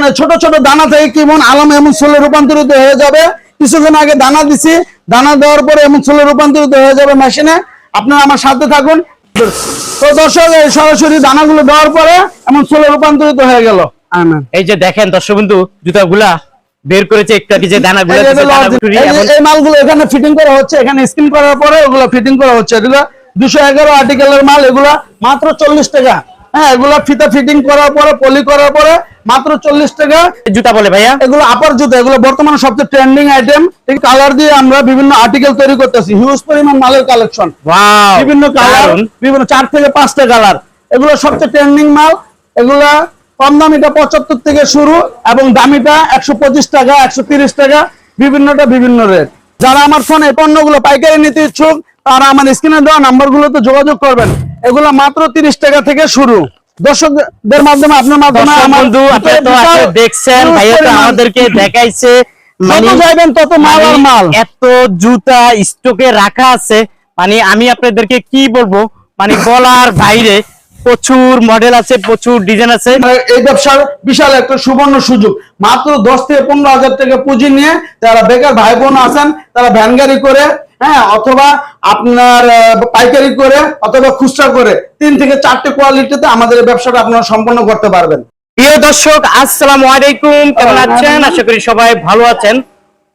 দেখেন ছোট ছোট দানা থেকে কেমন আলম এমন ছোলে রূপান্তরিত হয়ে যাবে? কিছুক্ষণ আগে দানা দিছি। দানা দেওয়ার পরে এমন ছোলে রূপান্তরিত হয়ে যাবে মেশিনে। আপনারা আমার সাথে থাকুন। তো দর্শক সরাসরি দানাগুলো দেওয়ার পরে এমন ছোলে রূপান্তরিত হয়ে গেল। এই যে দেখেন দর্শক বন্ধু জুতাগুলা বের করেছে একটু আগে যে দানাগুলা এই মালগুলো এখানে ফিটিং করা হচ্ছে। এখানে স্ক্রিন করার পরে ওগুলো ফিটিং করা হচ্ছে। এগুলো দুশো এগারো আর্টিকেলের মাল এগুলা মাত্র চল্লিশ টাকা। হ্যাঁ এগুলা ফিতা ফিটিং করার পরে পলি করার পরে মাত্র চল্লিশ টাকা। জুতা বলে ভাইয়া? এগুলো আপার জুতো এগুলো বর্তমানে সবচেয়ে ট্রেন্ডিং আইটেম এই কালার দিয়ে আমরা বিভিন্ন আর্টিকেল তৈরি করতেছি। হিউজ পরিমাণ মালের কালেকশন বিভিন্ন কালার বিভিন্ন চার থেকে পাঁচটা কালার এগুলো সবচেয়ে ট্রেন্ডিং মাল। এগুলা কম দামিটা পঁচাত্তর থেকে শুরু এবং দামিটা একশো পঁচিশ টাকা একশো তিরিশ টাকা। বিভিন্নটা বিভিন্ন রেট যারা আমার ফোনে এই পণ্যগুলো পাইকারি নিতে ইচ্ছুক তারা আমার স্ক্রিনে দেওয়া নাম্বারগুলোতে যোগাযোগ করবেন। এগুলো মাত্র তিরিশ টাকা থেকে শুরু। দর্শকদের মাধ্যমে আপনার মাধ্যমে আমার দেখছেন ভাইয়া আমাদেরকে দেখাইছে। যত যাইবেন তত মাল আর মানে মাল। এত জুতা স্টকে রাখা আছে। মানে আমি আপনাদেরকে কি বলব? মানে বলার বাইরে প্রচুর মডেল আছে প্রচুর ডিজাইন আছে। মানে এই ব্যবসার বিশাল একটা সুবর্ণ সুযোগ। মাত্র দশ থেকে পনেরো হাজার টাকা পুঁজি নিয়ে যারা বেকার ভাই বোন আছেন তারা ভ্যান গাড়ি করে হ্যাঁ অথবা আপনার পাইকারি করে অথবা খুচরা করে তিন থেকে চারটে কোয়ালিটিতে আমাদের ব্যবসাটা আপনারা সম্পন্ন করতে পারবেন। প্রিয় দর্শক আসসালামু আলাইকুম। কেমন আছেন? আশা করি সবাই ভালো আছেন।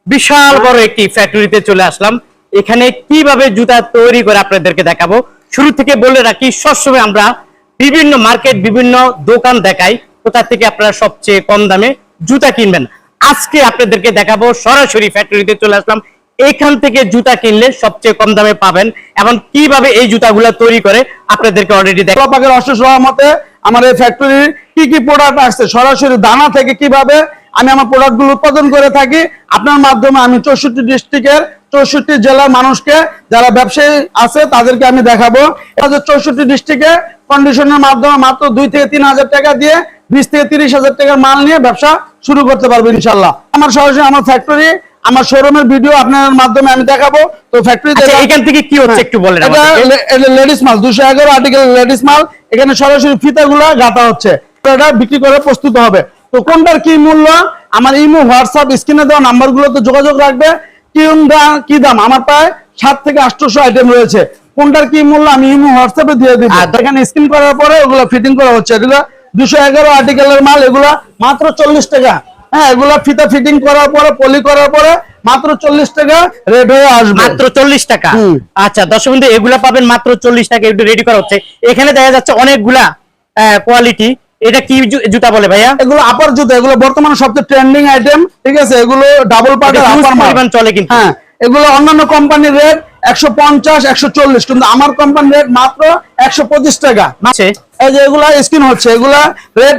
বিশাল বড় একটি ফ্যাক্টরিতে চলে আসলাম। এখানে কীভাবে জুতা তৈরি করে আপনাদেরকে দেখাবো? শুরু থেকে বলে রাখি সবসময় আমরা বিভিন্ন মার্কেট বিভিন্ন দোকান দেখাই। কোথা থেকে আপনারা সবচেয়ে কম দামে জুতা কিনবেন? আজকে আপনাদেরকে দেখাবো সরাসরি ফ্যাক্টরিতে চলে আসলাম। এখান থেকে জুতা কিনলে সবচেয়ে কম দামে পাবেন। এবং কীভাবে এই জুতাগুলো তৈরি করে, আপনাদেরকে অলরেডি দেখা আল্লাহ পাকের অশেষ রহমতে আমার এই ফ্যাক্টরির কি কি প্রোডাক্ট আসছে, সরাসরি দানা থেকে কীভাবে আমি আমার প্রোডাক্টগুলো উৎপাদন করে থাকি, আপনার মাধ্যমে আমি চৌষট্টি ডিস্ট্রিক্টের চৌষট্টি জেলার মানুষকে, যারা ব্যবসায়ী আছে, তাদেরকে আমি দেখাবো। চৌষট্টি ডিস্ট্রিক্টে কন্ডিশনের মাধ্যমে মাত্র দুই থেকে তিন হাজার টাকা দিয়ে বিশ থেকে তিরিশ হাজার টাকার মাল নিয়ে ব্যবসা শুরু করতে পারব ইনশাল্লাহ আমার সরাসরি আমার ফ্যাক্টরি আমার শোরুমের ভিডিও আপনার মাধ্যমে আমি দেখাবো। তো ফ্যাক্টরিতে আচ্ছা এখান থেকে কি হচ্ছে একটু বলেন এটা লেডিস মাল দুশো এগারো আর্টিকেল লেডিস মাল এখানে সরাসরি ফিতাগুলা গাঁথা হচ্ছে। তো এটা বিক্রি করে প্রস্তুত হবে। তো কোনটার কি মূল্য? আমার ইমো হোয়াটসঅ্যাপ স্ক্রিনে দেওয়া নাম্বার গুলোতে যোগাযোগ রাখবে। কি দাম কি দাম? আমার প্রায় সাত থেকে আটশোশো আইটেম রয়েছে। কোনটার কি মূল্য? আমি ইমো হোয়াটসঅ্যাপে দিয়ে দিব। আর এখানে স্ক্রিন করার পরে ওগুলো ফিটিং করা হচ্ছে। এগুলো দুশো এগারো আর্টিকেলের মাল এগুলা মাত্র চল্লিশ টাকা। হ্যাঁ এগুলা ফিতা ফিটিং করার পরে পলি করার পরে মাত্র চল্লিশ টাকা রেট হয়ে আসবে। মাত্র চল্লিশ টাকা। আচ্ছা দর্শক বন্ধু এগুলা পাবেন মাত্র চল্লিশ টাকা একটু রেডি করা হচ্ছে। এখানে দেখা যাচ্ছে অনেকগুলা কোয়ালিটি এটা কি জুতা বলে ভাইয়া? এগুলো আপার জুতো এগুলো বর্তমানে সবচেয়ে ট্রেন্ডিং আইটেম ঠিক আছে? এগুলো ডাবল পার্টের আপার পরিমাণ চলে কিন্তু। হ্যাঁ এগুলো অন্যান্য কোম্পানির রেট একশো পঞ্চাশ একশো চল্লিশ কিন্তু আমার কোম্পানির রেট মাত্র একশো পঁচিশ টাকা। আছে এই যে এগুলা স্কিন হচ্ছে এগুলা রেট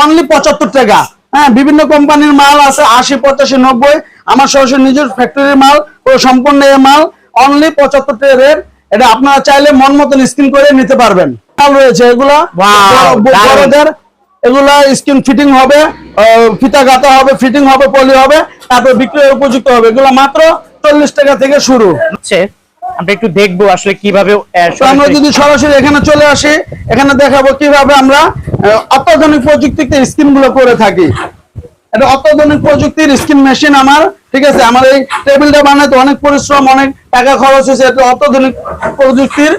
অনলি পঁচাত্তর টাকা। হ্যাঁ বিভিন্ন কোম্পানির মাল আছে আশি পঁচাশি নব্বই। আমার সরাসরি নিজের ফ্যাক্টরির মাল ও সম্পূর্ণ এই মাল। অনলি পঁচাত্তর টাকা রেট। এটা আপনারা চাইলে মন মতন স্কিন করে নিতে পারবেন। মাল রয়েছে এগুলা। বড়দের। এগুলা স্কিন ফিটিং হবে ফিতা গাঁথা হবে ফিটিং হবে পলি হবে তারপর বিক্রয় উপযুক্ত হবে। এগুলা মাত্র চল্লিশ টাকা থেকে শুরু। আমরা একটু দেখব আসলে কীভাবে আমরা যদি সরাসরি এখানে চলে আসি এখানে দেখাবো কীভাবে আমরা অত্যাধুনিক প্রযুক্তিতে স্কিনগুলো করে থাকি। এটা অত্যাধুনিক প্রযুক্তির স্কিন মেশিন আমার ঠিক আছে? আমার এই টেবিলটা বানাতে অনেক পরিশ্রম অনেক টাকা খরচ হয়েছে। এটা অত্যাধুনিক প্রযুক্তির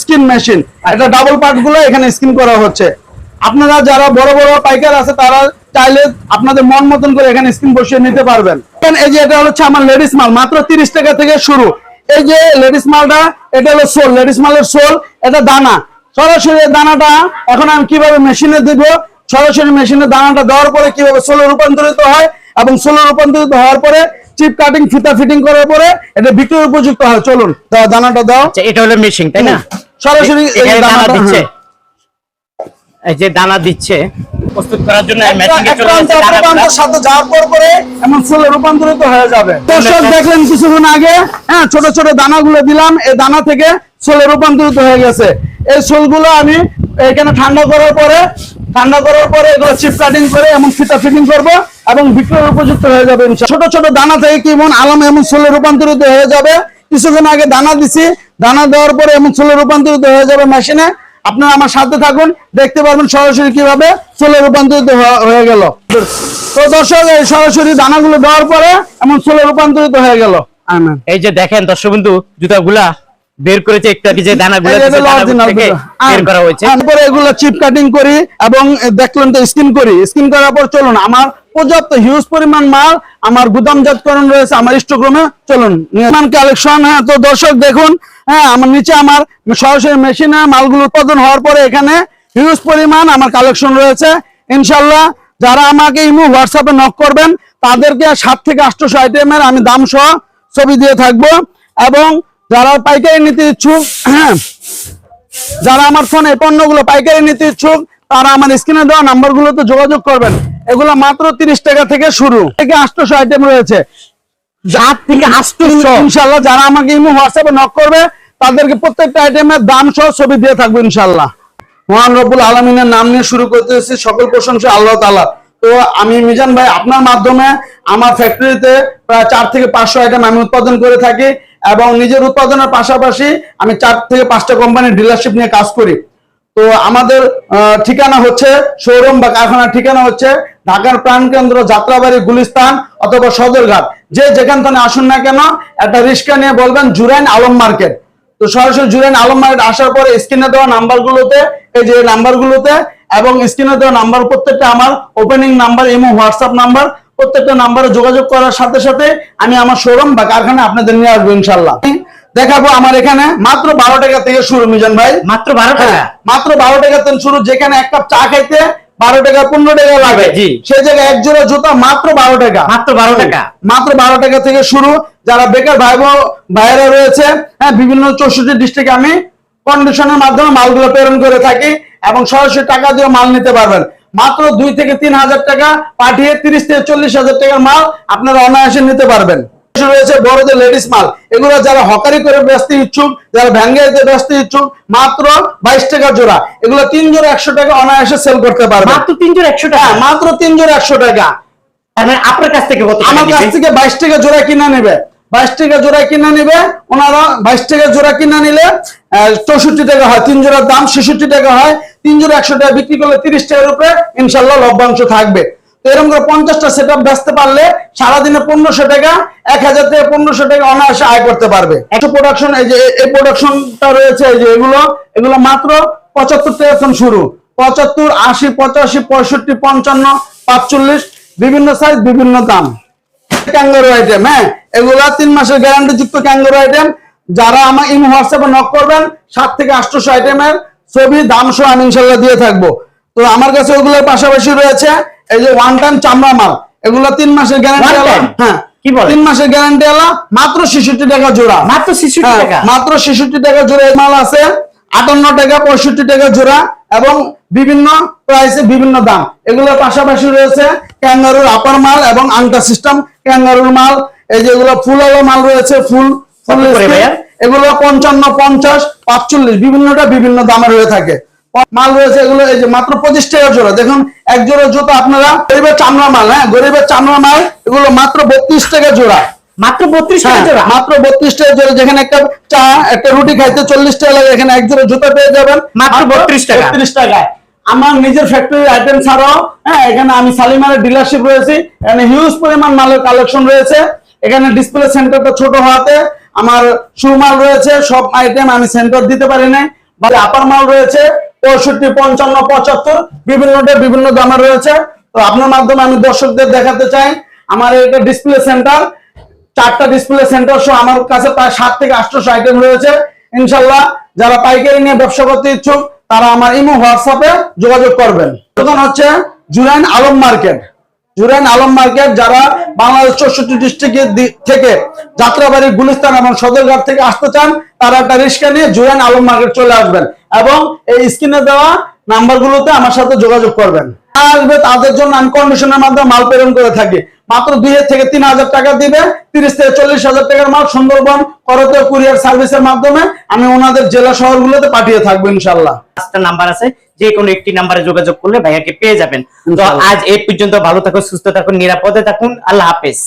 স্কিন মেশিন। এটা ডাবল পার্টগুলো এখানে স্কিন করা হচ্ছে। আপনারা যারা বড় বড় পাইকার আছে তারা চাইলে আপনাদের মন মতন করে এখানে স্কিন বসিয়ে নিতে পারবেন। এই যে এটা হচ্ছে আমার লেডিস মাল মাত্র তিরিশ টাকা থেকে শুরু। এই যে লেডিস মালটা এটা হলো সোল লেডিস মালের সোল এটা দানা। সরাসরি দানাটা এখন আমি কীভাবে মেশিনে দিব? সরাসরি মেশিনে দানাটা দেওয়ার পরে কীভাবে সোলে রূপান্তরিত হয় এবং সোলে রূপান্তরিত হওয়ার পরে চিপ কাটিং ফিতা ফিটিং করার পরে এটা বিক্রয় উপযুক্ত হয়। চলুন দানাটা দাও। আচ্ছা, এটা হলো মেশিন তাই না? সরাসরি দানা দিচ্ছে। এই যে দানা দিচ্ছে প্রস্তুত করার জন্য যাওয়ার পর পরে এমন ফুলে রূপান্তরিত হয়ে যাবে। দর্শক দেখলেন কিছুক্ষণ আগে হ্যাঁ ছোট ছোট দানাগুলো দিলাম এই দানা থেকে সোলে রূপান্তরিত হয়ে গেছে। এই সোলগুলো আমি এখানে ঠান্ডা করার পরে ঠান্ডা করার পরে এগুলো চিপ কাটিং করে এমন ফিতা ফিটিং করব এবং বিক্রয়ের উপযুক্ত হয়ে যাবে ছোট ছোট দানা থেকে কেমন আলম এমন সোলে রূপান্তরিত হয়ে যাবে? কিছুক্ষণ আগে দানা দিছি দানা দেওয়ার পরে এমন সোলে রূপান্তরিত হয়ে যাবে মেশিনে আপনারা আমার সাথে থাকুন, দেখতে পারবেন সরাসরি কীভাবে সোলে রূপান্তরিত হয়ে- গেল। তো দর্শক, এই সরাসরি দানাগুলো দেওয়ার পরে এমন সোলে রূপান্তরিত হয়ে গেল। এই যে দেখেন দর্শক বন্ধু, জুতাগুলা বের করেছে একটু আগে যে দানাগুলো বের করা হয়েছে। তারপরে এগুলো চিপ কাটিং করি এবং দেখলেন তো স্কিন করি। স্কিন করার পর চলুন আমার পর্যাপ্ত হিউজ পরিমাণ মাল আমার গুদাম গুদামজাতকরণ রয়েছে আমার স্টকরুমে চলুন। কালেকশন হ্যাঁ তো দর্শক দেখুন হ্যাঁ আমার নিচে আমার সরাসরি মেশিনে মালগুলো উৎপাদন হওয়ার পরে এখানে হিউজ পরিমাণ আমার কালেকশন রয়েছে। ইনশাল্লাহ যারা আমাকে ইমো হোয়াটসঅ্যাপে নক করবেন তাদেরকে সাত থেকে আটশোশো আইটেমের আমি দাম সহ ছবি দিয়ে থাকব। এবং যারা পাইকারি নিতে ইচ্ছুক হ্যাঁ যারা আমার ফোনে পণ্যগুলো পাইকারি নিতে ইচ্ছুক তারা আমার স্ক্রিনে দেওয়া নাম্বারগুলোতে যোগাযোগ করবেন। এগুলো মাত্র তিরিশ টাকা থেকে শুরু। থেকে আটশোশো আইটেম রয়েছে। সাত থেকে ইনশাল্লাহ যারা আমাকে ইমো হোয়াটসঅ্যাপে নক করবে তাদেরকে প্রত্যেকটা আইটেমের দাম সহ ছবি দিয়ে থাকব ইনশাল্লাহ। মহান রব্বুল আলমিনের নাম নিয়ে শুরু করতেছি সকল প্রশংসা আল্লাহ তালা তো আমি মিজান ভাই আপনার মাধ্যমে আমার ফ্যাক্টরিতে প্রায় চার থেকে পাঁচশো আইটেম আমি উৎপাদন করে থাকি। এবং নিজের উৎপাদনের পাশাপাশি আমি চার থেকে পাঁচটা কোম্পানির ডিলারশিপ নিয়ে কাজ করি। তো আমাদের ঠিকানা হচ্ছে শোরুম বা কারখানার ঠিকানা হচ্ছে ঢাকার প্রাণকেন্দ্র যাত্রাবাড়ি, গুলিস্তান অথবা সদরঘাট। যে যেখান থেকে আসুন না কেন, একটা রিক্সা নিয়ে বলবেন জুরাইন আলম মার্কেট। তো সরাসরি জুরাইন আলম মার্কেট আসার পরে স্ক্রিনে দেওয়া নাম্বারগুলোতে, এই যে নাম্বারগুলোতে এবং স্ক্রিনে দেওয়া নাম্বার প্রত্যেকটা আমার ওপেনিং নাম্বার এবং হোয়াটসঅ্যাপ নাম্বার প্রত্যেকটা নাম্বারে যোগাযোগ করার সাথে সাথে আমি আমার শোরুম বা কারখানা আপনাদের নিয়ে আসব ইনশাল্লাহ দেখাবো আমার এখানে মাত্র বারো টাকা থেকে শুরু মিজান ভাই। মাত্র বারো টাকা? হ্যাঁ, মাত্র বারো টাকা থেকে শুরু যেখানে এক কাপ চা খাইতে বারো টাকা পনেরো টাকা লাগে। সেই জায়গায় এক জোড়া জুতা মাত্র বারো টাকা। মাত্র বারো টাকা? মাত্র বারো টাকা থেকে শুরু। যারা বেকার ভাই ভাইয়েরা রয়েছে হ্যাঁ বিভিন্ন চৌষট্টি ডিস্ট্রিক্টে আমি কন্ডিশনের মাধ্যমে মালগুলো প্রেরণ করে থাকি এবং সরাসরি টাকা দিয়ে মাল নিতে পারবেন। মাত্র দুই থেকে তিন হাজার টাকা পাঠিয়ে তিরিশ থেকে চল্লিশ হাজার টাকার মাল আপনারা অনায়াসে নিতে পারবেন। রয়েছে বড়দের লেডিস মাল। এগুলো যারা হকারি করে ব্যস্ত ইচ্ছুক যারা ভ্যাঙ্গাইতে ব্যস্ত ইচ্ছুক মাত্র বাইশ টাকা জোড়া। এগুলো তিন জোড়া একশো টাকা অনায়াসে সেল করতে পারবে মাত্র তিনশো একশো টাকা? হ্যাঁ, মাত্র তিন জোড়া একশো টাকা। মানে আপনার কাছ থেকে আমার কাছ থেকে বাইশ টাকা জোড়া কিনা নেবে। বাইশ টাকা জোড়া কিনা নেবে, ওনারা বাইশ টাকা জোড়া কিনা নিলে চৌষট্টি টাকা হয়। তিন জোড়ার দাম ছেষট্টি টাকা হয়। তিন জোড়া একশো টাকা বিক্রি করলে তিরিশ টাকার উপরে ইনশাল্লাহ লভ্যাংশ থাকবে। তো এরকম করে পঞ্চাশটা সেট আপ বেচতে পারলে সারাদিনে পনেরোশো টাকা, এক হাজার থেকে পনেরোশো টাকা অনায়াসে আয় করতে পারবে। একশো প্রোডাকশন এই যে এই প্রোডাকশনটা রয়েছে, এই যে এগুলো এগুলো মাত্র পঁচাত্তর টাকা from শুরু। পঁচাত্তর, আশি, পঁচাশি, পঁয়ষট্টি, পঞ্চান্ন, পাঁচচল্লিশ, বিভিন্ন সাইজ বিভিন্ন দাম। ক্যাঙ্গারু আইটেম হ্যাঁ? এগুলা তিন মাসের গ্যারান্টি যুক্ত ক্যাঙ্গারু আইটেম যারা আমার হোয়াটসঅ্যাপে নক করবেন সাত থেকে আটশোশো আইটেমের ছবি দাম সহ আমি ইনশাল্লাহ দিয়ে থাকব। তো আমার কাছে ওগুলোর পাশাপাশি রয়েছে এই যে ওয়ান টাইম চামড়া মাল। এগুলো তিন মাসের গ্যারান্টি হ্যাঁ? তিন মাসের গ্যারান্টি আলা মাত্র ছেষট্টি টাকা জোড়া। মাত্র ছেষট্টি হ্যাঁ, টাকা? মাত্র ছেষট্টি টাকা জোড়া মাল আছে। আটান্ন টাকা পঁয়ষট্টি টাকা জোড়া এবং বিভিন্ন প্রাইসে বিভিন্ন দাম। এগুলোর পাশাপাশি রয়েছে ক্যাঙ্গারুর আপার মাল এবং আংটা সিস্টেম ক্যাঙ্গারুর মাল। এই যে এগুলো ফুল আলো মাল রয়েছে ফুল? এগুলো পঞ্চান্ন পঞ্চাশ পাঁচচল্লিশ বিভিন্নটা বিভিন্ন দামের হয়ে থাকে। মাল রয়েছে এগুলো এই যে মাত্র পঁচিশ টাকা জোড়া। দেখুন এক জোড়া জুতো আপনারা গরিবের চামড়া মাল হ্যাঁ? গরিবের চামড়া মাল এগুলো মাত্র বত্রিশ টাকা জোড়া। মাত্র বত্রিশ টাকা হ্যাঁ, জোড়া? মাত্র বত্রিশ টাকা জোড়া। যেখানে একটা চা একটা রুটি খাইতে চল্লিশ টাকা লাগে এখানে এক জোড়া জুতা পেয়ে যাবেন। মাত্র 32 টাকা। বত্রিশ টাকায়। আমার নিজের ফ্যাক্টরির আইটেম ছাড়াও হ্যাঁ এখানে আমি সালিমারের ডিলারশিপ রয়েছে, এখানে হিউজ পরিমাণ মালের কালেকশন রয়েছে, এখানে ডিসপ্লে সেন্টারটা ছোট হওয়াতে আমার শু মাল রয়েছে, সব আইটেম আমি সেন্টার দিতে পারি নাই বা আপার মাল রয়েছে, পঁয়ষট্টি, পঞ্চান্ন, পঁচাত্তর বিভিন্নটা বিভিন্ন দামের রয়েছে। তো আপনার মাধ্যমে আমি দর্শকদের দেখাতে চাই, আমার এটা ডিসপ্লে সেন্টার চারটা ডিসপ্লে সেন্টার সহ আমার কাছে প্রায় সাত থেকে আটশোশো আইটেম রয়েছে। ইনশাল্লাহ, যারা পাইকারি নিয়ে ব্যবসা করতে ইচ্ছুক তারা আমার ইমো হোয়াটসঅ্যাপে যোগাযোগ করবেন। দোকান হচ্ছে জুরাইন আলম মার্কেট। জুরাইন আলম মার্কেট, যারা বাংলাদেশ চৌষট্টি ডিস্ট্রিক্টের থেকে যাত্রাবাড়ি গুলিস্তান এবং সদরঘাট থেকে আসতে চান, তারা একটা রিক্সা নিয়ে জুরাইন আলম মার্কেট চলে আসবেন এবং এই স্ক্রিনে দেওয়া নাম্বারগুলোতে আমার সাথে যোগাযোগ করবেন। আসবে তাদের জন্য আনকন্ডিশনের মাধ্যমে মাল প্রেরণ করে থাকি। মাত্র দুই থেকে তিন হাজার টাকা দিবে তিরিশ থেকে চল্লিশ হাজার টাকার মাল সুন্দরবন করতে কুরিয়ার সার্ভিসের মাধ্যমে আমি ওনাদের জেলা শহরগুলোতে পাঠিয়ে থাকব ইনশাল্লাহ পাঁচটা নাম্বার আছে যে কোনো একটি নাম্বারে যোগাযোগ করলে ভাইয়াকে পেয়ে যাবেন। তো আজ এই পর্যন্ত ভালো থাকুন সুস্থ থাকুন নিরাপদে থাকুন আল্লাহ হাফেজ।